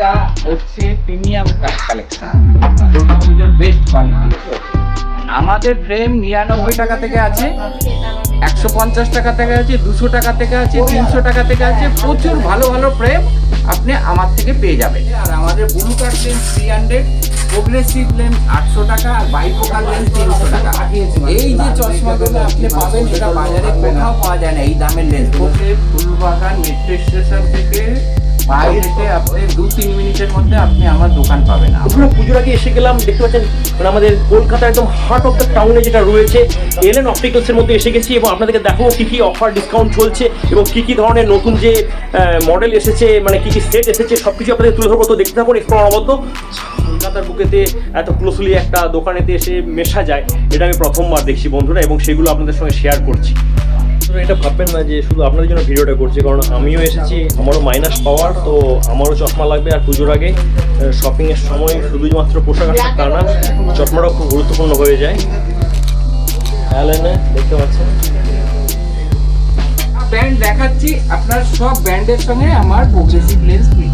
এটা হচ্ছে premium collection. Best quality আমাদের ফ্রেম নিরানব্বই টাকা থেকে আছে একশো পঞ্চাশ টাকা থেকে আছে দুশো টাকা থেকে আছে তিনশো টাকা থেকে আছে প্রচুর ভালো ভালো ফ্রেম আপনি আমার থেকে পেয়ে যাবেন। আর আমাদের blue card lens three hundred progressive lens আটশো টাকা আর বাইফোকাল লেন্স তিনশো টাকা। এই যে চশমাগুলো আপনি পাবেন এটা বাজারে কোথাও পাওয়া যায় না এই দামের লেন্স ফুলবাগান মেট্রো স্টেশন থেকে হেঁটে আপনি দু, তিন মিনিটের মধ্যে আপনি আমার দোকান পাবেন। আমরা পুজোর আগে এসে গেলাম, দেখতে পাচ্ছেন মানে আমাদের কলকাতা একদম হার্ট অফ দ্য টাউনে যেটা রয়েছে এলেন অপটিক্যালসের মধ্যে এসে গেছি এবং আপনাদেরকে দেখাবো কী কী অফার ডিসকাউন্ট চলছে এবং কী কী ধরনের নতুন যে মডেল এসেছে মানে কী কী সেট এসেছে সব কিছু আপনাদের তুলে ধরবো। তো দেখতে থাকুন একটু অনবদ্য কলকাতার বুকেতে এত ক্লোজলি একটা দোকানেতে এসে মেশা যায়, এটা আমি প্রথমবার দেখছি বন্ধুরা এবং সেগুলো আপনাদের সঙ্গে শেয়ার করছি। আপনারা এটা ভাববেন না যে শুধু আপনাদের জন্য ভিডিওটা করছি কারণ আমিও এসেছি আমারও মাইনাস পাওয়ার তো আমারও চশমা লাগবে আর পুজোর আগে শপিংয়ের সময় শুধুমাত্র পোশাক আশাক তা না চশমাটাও খুব গুরুত্বপূর্ণ হয়ে যায়। অ্যালেনে দেখতে পাচ্ছেন। ব্যান্ড দেখাচ্ছি আপনার সব ব্যান্ডের সঙ্গে আমার প্রোগ্রেসিভ লেন্স ফ্রি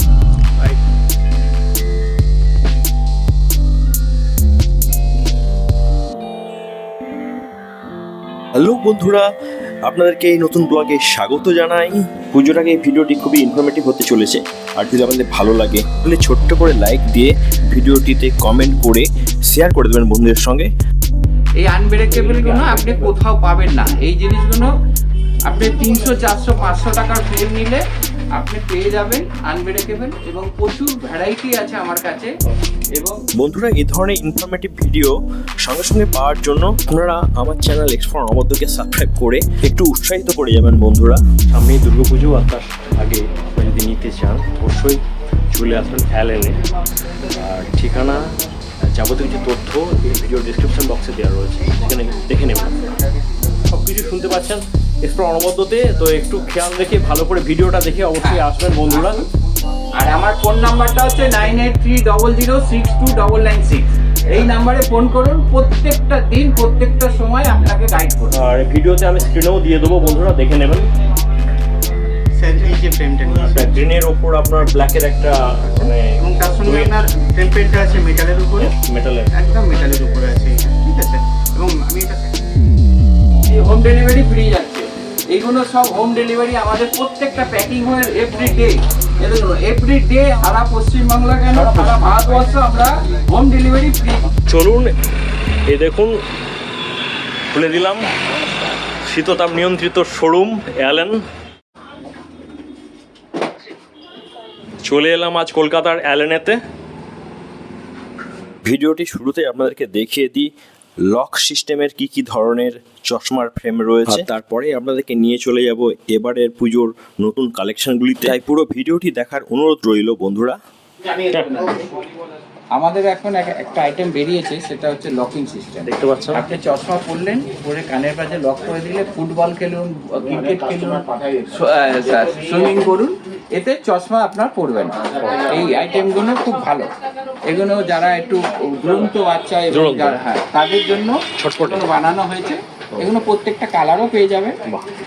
হ্যালো বন্ধুরা আপনাদেরকে এই নতুন ব্লগে স্বাগত জানাই। পুজোর আগে ভিডিওটি খুবই ইনফরমেটিভ হতে চলেছে। আর যদি আপনাদের ভালো লাগে, তাহলে ছোট্ট করে লাইক দিয়ে ভিডিওটিতে কমেন্ট করে শেয়ার করে দেবেন বন্ধুদের সঙ্গে। এই আনব্রেকেবলগুলো আপনি কোথাও পাবেন না। এই জিনিসগুলো আপনি তিনশো, চারশো, পাঁচশো টাকার ফ্রেম নিলে আপনি পেয়ে যাবেন আনব্রেকেবল এবং প্রচুর ভ্যারাইটি আছে আমার কাছে। বন্ধুরা, এই ধরনের ইনফরমেটিভ ভিডিও সঙ্গে সঙ্গে পাওয়ার জন্য আপনারা আমার চ্যানেল এক্সপ্লোর অনবদ্যকে সাবস্ক্রাইব করে একটু উৎসাহিত করে যাবেন বন্ধুরা। সামনেই দুর্গাপুজো আর তার আগে আপনারা যদি নিতে চান, অবশ্যই চলে আসবেন অ্যালেনে আর ঠিকানা, যাবতীয় কিছু তথ্য, এই ভিডিও ডিসক্রিপশন বক্সে দেওয়া রয়েছে। সেখানে দেখে নেবেন সব কিছু শুনতে পাচ্ছেন এক্সপ্লোর অনবদ্যতে তো একটু খেয়াল রেখে ভালো করে ভিডিওটা দেখে অবশ্যই আসবেন বন্ধুরা। আর আমার ফোন নাম্বারটা হচ্ছে nine eight three double zero six two double nine six এই নাম্বারে ফোন করুন প্রত্যেকটা দিন প্রত্যেকটা সময় আপনাকে গাইড করুন আর ভিডিওতে আমি স্ক্রিনেও দিয়ে দেবো বন্ধুরা দেখে নেবেন। স্যার এই যে ফ্রেমটা নিয়ে গ্রিনের ওপর আপনার ব্ল্যাকের একটা মানে এবং তার সঙ্গে আপনার আছে মেটালের উপরে। মেটালের একদম মেটালের উপরে আছে ঠিক আছে? এবং আমি এটা হোম ডেলিভারি ফ্রি যাচ্ছে। এইগুলো সব হোম ডেলিভারি আমাদের প্রত্যেকটা প্যাকিং হয়ে এভরি ডে এভরি ডে সারা পশ্চিমবাংলা কেন? সারা ভারতবর্ষ আমরা হোম ডেলিভারি ফ্রি চলুন এই দেখুন খুলে দিলাম। শীততাপ নিয়ন্ত্রিত শোরুম অ্যালেন চলে এলাম আজ কলকাতার অ্যালেনেতে ভিডিওটি শুরুতে আপনাদেরকে দেখিয়ে দিই লক সিস্টেমের কি কি ধরনের চশমার ফ্রেম রয়েছে? তারপরে আপনাদেরকে নিয়ে চলে যাব এবারের পুজোর নতুন কালেকশনগুলিতে তাই পুরো ভিডিওটি দেখার অনুরোধ রইল বন্ধুরা। আমাদের এখন একটা আইটেম বেরিয়েছে সেটা হচ্ছে লকিং সিস্টেম দেখতে পাচ্ছেন আপনি চশমা পরলেন পরে কানের কাছে লক করে দিলে ফুটবল খেলুন ক্রিকেট খেলুন সুইমিং করুন এতে চশমা আপনার পড়বে না। এই আইটেমগুলো খুব ভালো। এগুলো যারা একটু দুরন্ত বাচ্চা এবং হ্যাঁ তাদের জন্য। বানানো হয়েছে। এগুলো প্রত্যেকটা কালারও পেয়ে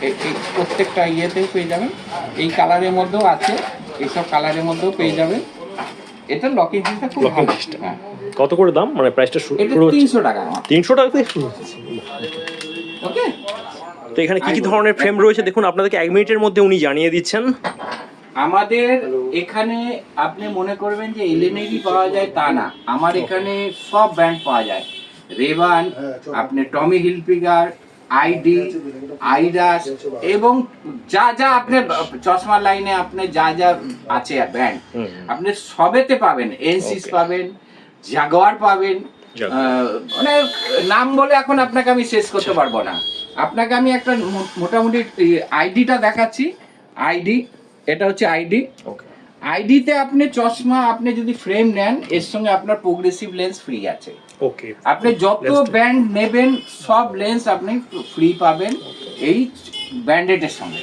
এই প্রত্যেকটা ইয়েতেও পেয়ে যাবেন। এই কালারের মধ্যেও আছে। এইসব কালারের মধ্যেও পেয়ে যাবেন। এটা লকিং সিস্টেম খুব ভালো। হ্যাঁ। কত করে দাম? মানে প্রাইসটা শুরু হচ্ছে। তিনশো টাকা আমার। তিনশো টাকা থেকে শুরু হচ্ছে। ওকে তো এখানে কি কি ধরনের ফ্রেম রয়েছে? দেখুন আপনাদেরকে এক মিনিটের মধ্যে উনি জানিয়ে দিচ্ছেন। আমাদের এখানে আপনি মনে করবেন যে এলএনএডি পাওয়া যায় তা না। আমার এখানে সব ব্র্যান্ড পাওয়া যায়। রেবান আপনি টমি হিলফিগার আইডি আইডাস এবং যা যা আপনি চশমা লাইনে আপনি যা যা আছে ব্র্যান্ড আপনি সবেতে পাবেন। এনসিস পাবেন জাগোয়ার পাবেন মানে নাম বলে এখন আপনাকে আমি শেষ করতে পারব না। আপনাকে আমি একটা মোটামুটি আইডিটা দেখাচ্ছি। আইডি এটা হচ্ছে আইডি। ওকে আইডিতে আপনি চশমা আপনি যদি ফ্রেম নেন এর সঙ্গে আপনার প্রোগ্রেসিভ লেন্স ফ্রি আছে। ওকে আপনি যত ব্যান্ড নেবেন সব লেন্স আপনি ফ্রি পাবেন এই ব্যান্ডেডের সঙ্গে।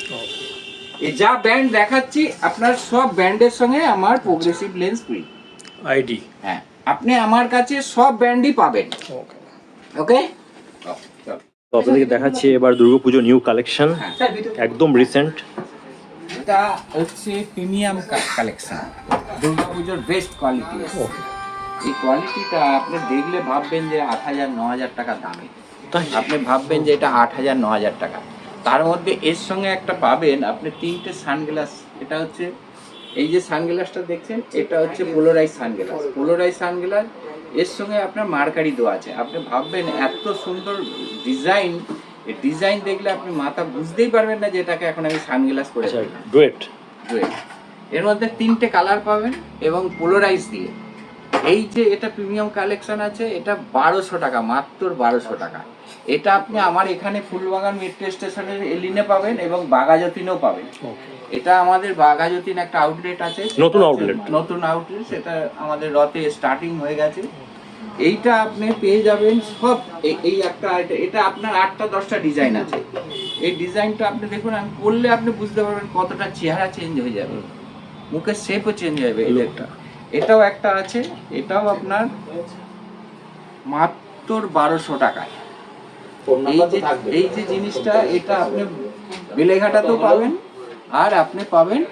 এই যা ব্যান্ড দেখাচ্ছি আপনার সব ব্যান্ডের সঙ্গে আমার প্রোগ্রেসিভ লেন্স ফ্রি আইডি। হ্যাঁ আপনি আমার কাছে সব ব্যান্ডই পাবেন। ওকে ওকে তো আপনাদেরকে দেখাচ্ছি এবার দুর্গাপুজো নিউ কালেকশন হ্যাঁ। একদম রিসেন্ট এটা হচ্ছে প্রিমিয়াম কালেকশন দুর্গাপুজোর বেস্ট কোয়ালিটি এই কোয়ালিটিটা আপনি দেখলে ভাববেন যে আট হাজার ন হাজার টাকা দামে। আপনি ভাববেন যে এটা আট হাজার ন হাজার টাকা। তার মধ্যে এর সঙ্গে একটা পাবেন আপনি তিনটে সানগ্লাস। এটা হচ্ছে এই যে সানগ্লাসটা দেখছেন এটা হচ্ছে পোলোরাইজ সানগ্লাস। পোলোরাইজ সানগ্লাস এর সঙ্গে আপনার মার্কারি দেওয়া আছে। আপনি ভাববেন এত সুন্দর ডিজাইন ডিজাইন দেখলে আপনি মাথা বুঝতেই পারবেন না যে এটাকে এখন আমি সানগ্লাস করে আচ্ছা ডুয়েট। এর মধ্যে তিনটে কালার পাবেন এবং পোলোরাইজ দিয়ে। এই যে এটা প্রিমিয়াম কালেকশন আছে এটা বারোশো টাকা মাত্র বারোশো টাকা। এটা আপনি আমার এখানে ফুলবাগান মেট্রো স্টেশনের এলিনে পাবেন এবং বাগাজতিনেও পাবেন। এটা আমাদের বাগাজতিন একটা আউটলেট আছে। নতুন আউটলেট নতুন আউটলেট সেটা আমাদের রথে স্টার্টিং হয়ে গেছে। এইটা আপনি পেয়ে যাবেন সব এই- একটা এটা আপনার আটটা দশটা ডিজাইন আছে। এই ডিজাইনটা আপনি দেখুন আমি করলে আপনি বুঝতে পারবেন কতটা চেহারা চেঞ্জ হয়ে যাবে। মুখের শেপও চেঞ্জ হয়ে যাবে এই একটা এটাও একটা আছে এটাও আপনার মাত্র বারোশো টাকায়। এই যে এই যে জিনিসটা এটা আপনি বেলেঘাটাতেও পাবেন আর আপনি পাবেন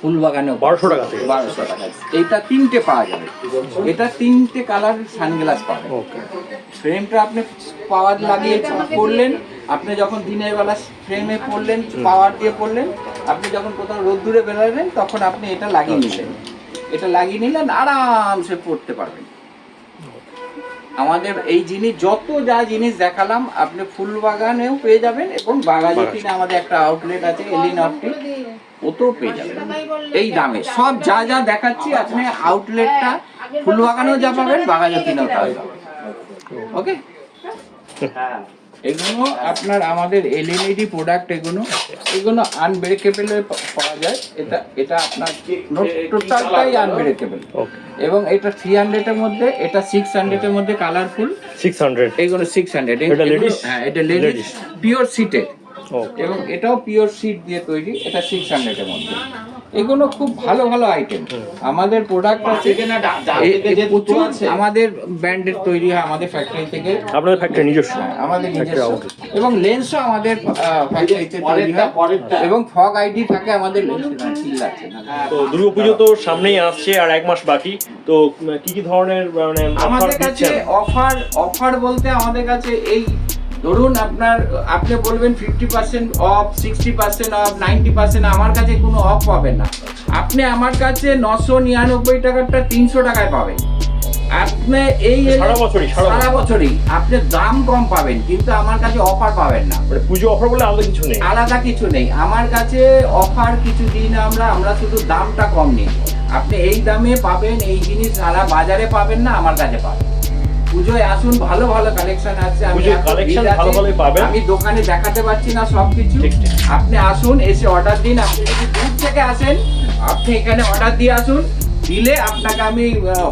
ফুলবাগানেও 1200 টাকা থেকে। বারোশো টাকা। এইটা তিনটে পাওয়া যাবে। এটা তিনটে কালার সানগ্লাস পাবেন। ফ্রেমটা আপনি পাওয়ার লাগিয়ে পড়লেন আপনি যখন দিনের বেলা ফ্রেমে পড়লেন পাওয়ার দিয়ে পড়লেন আপনি যখন কোথাও রোদ্দুরে বেরোলেন তখন আপনি এটা লাগিয়ে নিলেন। এটা লাগিয়ে নিলেন আরামসে পড়তে পারবেন। আমাদের এই জিনিস যত যা জিনিস দেখালাম আপনি ফুল বাগানেও পেয়ে যাবেন এবং বাগাজিটিনে আমাদের একটা আউটলেট আছে এলিন অপটিক ওতেও পেয়ে যাবেন। এই দামে। সব যা যা দেখাচ্ছি আপনি আউটলেটটা ফুল বাগানেও যা পাবেন বাগাজাতিনেও তাও পাবেন। ওকে এগুলো আপনার আমাদের এলইডি প্রোডাক্ট এগুলো এগুলো আনব্রেকেবল পাওয়া যায়। এটা এটা আপনার টোটালটাই আনব্রেকেবল এবং এটা থ্রি হান্ড্রেডের মধ্যে এটা সিক্স হান্ড্রেডের মধ্যে কালারফুল সিক্স হান্ড্রেড এগুলো সিক্স হান্ড্রেড? হ্যাঁ এটা লেডিস। পিওর সিটেড এবং এটাও পিওর সিট দিয়ে তৈরি এটা সিক্স হান্ড্রেডের মধ্যে। এগুলো খুব ভালো ভালো আইটেম আমাদের প্রোডাক্ট আছে প্রচুর আমাদের ব্র্যান্ডের তৈরি হয় আমাদের ফ্যাক্টরি থেকে। আপনাদের ফ্যাক্টরি নিজস্ব। হ্যাঁ, আমাদের নিজস্ব। এবং লেন্সও আমাদের ফ্যাক্টরিতে তৈরি হয়। এবং ফগ আইডি থাকে আমাদের লেন্স ঠিক তো দুর্গাপুজো তো সামনেই আসছে আর এক মাস বাকি। তো কি কি ধরনের মানে আমাদের কাছে অফার অফার বলতে আমাদের কাছে এই ধরুন আপনার আপনি বলবেন fifty percent off sixty percent off ninety percent আমার কাছে কোনো অফ পাবেন না। আপনি আমার কাছে নশো নিরানব্বই টাকারটা তিনশো টাকায় পাবেন। আপনি এই সারা বছরই, সারা সারা বছরই। আপনি দাম কম পাবেন কিন্তু আমার কাছে অফার পাবেন না। মানে পুজো অফার বলে আলাদা কিছু নেই। আলাদা কিছু নেই। আমার কাছে অফার কিছু দিই না আমরা আমরা শুধু দামটা কম নিই। আপনি এই দামে পাবেন এই জিনিস সারা বাজারে পাবেন না আমার কাছে পাবেন। পুজোয় আসুন ভালো ভালো কালেকশন আছে আমি ভিড় আছে, ভালো পাবেন। আমি দোকানে দেখাতে পারছি না সবকিছু। আপনি আসুন এসে অর্ডার দিন। আপনি যদি দূর থেকে আসেন আপনি এখানে অর্ডার দিয়ে আসুন। দিলে আপনাকে আমি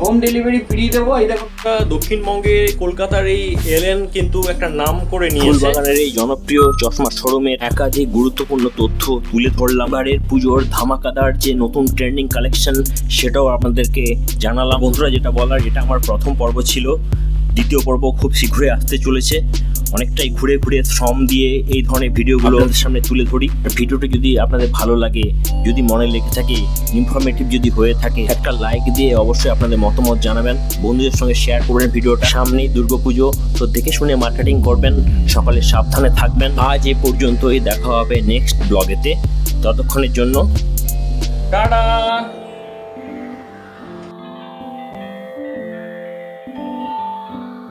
হোম ডেলিভারি ফ্রি দেবো। এই দেখুন দক্ষিণবঙ্গে কলকাতার এই এলেন কিন্তু একটা নাম করে নিয়েছে। ফুলবাগানের এই জনপ্রিয় চশমা শোরুমের একাধিক গুরুত্বপূর্ণ তথ্য তুলে ধরলাম। এবারের পুজোর ধামাকাদার যে নতুন ট্রেন্ডিং কালেকশন সেটাও আপনাদেরকে জানালাম। বন্ধুরা যেটা বলার এটা আমার প্রথম পর্ব ছিল। দ্বিতীয় পর্ব খুব শীঘ্রই আসতে চলেছে। অনেকটাই ঘুরে ঘুরে শ্রম দিয়ে এই ধরনের ভিডিওগুলো আপনাদের সামনে তুলে ধরি। ভিডিওটি যদি আপনাদের ভালো লাগে যদি মনে লেগে থাকে ইনফরমেটিভ যদি হয়ে থাকে একটা লাইক দিয়ে অবশ্যই আপনাদের মতামত জানাবেন। বন্ধুদের সঙ্গে শেয়ার করবেন ভিডিওটা। সামনেই দুর্গাপুজো। তো দেখে শুনে মার্কেটিং করবেন। সকালে সাবধানে থাকবেন। আজ এ পর্যন্তই। দেখা হবে নেক্সট ব্লগেতে ততক্ষণের জন্য। টাটা!